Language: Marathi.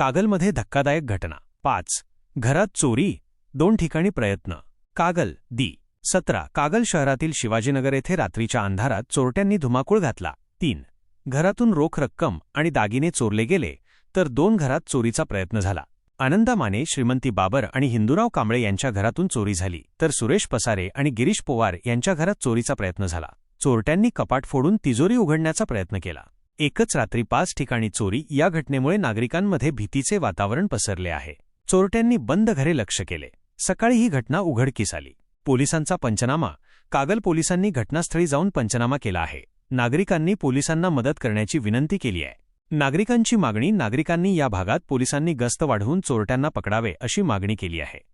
कागलमध्ये धक्कादायक घटना. पाच. घरात चोरी. दोन ठिकाणी प्रयत्न. कागल. दी. सतरा. कागल शहरातील शिवाजीनगर येथे रात्रीच्या अंधारात चोरट्यांनी धुमाकूळ घातला. तीन. घरातून रोख रक्कम आणि दागिने चोरले गेले तर दोन घरात चोरीचा प्रयत्न झाला. आनंदा माने श्रीमंती बाबर आणि हिंदूराव कांबळे यांच्या घरातून चोरी झाली तर सुरेश पसारे आणि गिरीश पोवार यांच्या घरात चोरीचा प्रयत्न झाला. चोरट्यांनी कपाट फोडून तिजोरी उघडण्याचा प्रयत्न केला. एकच रात्री पाच ठिकाणी चोरी या घटनेमुळे नागरिकांमध्ये भीतीचे वातावरण पसरले आहे. चोरट्यांनी बंद घरे लक्ष केले. सकाळी ही घटना उघडकीस आली. पोलिसांचा पंचनामा. कागल पोलिसांनी घटनास्थळी जाऊन पंचनामा केला आहे. नागरिकांनी पोलिसांना मदत करण्याची विनंती केली आहे. नागरिकांची मागणी नागरिकांनी या भागात पोलिसांनी गस्त वाढवून चोरट्यांना पकडावे अशी मागणी केली आहे.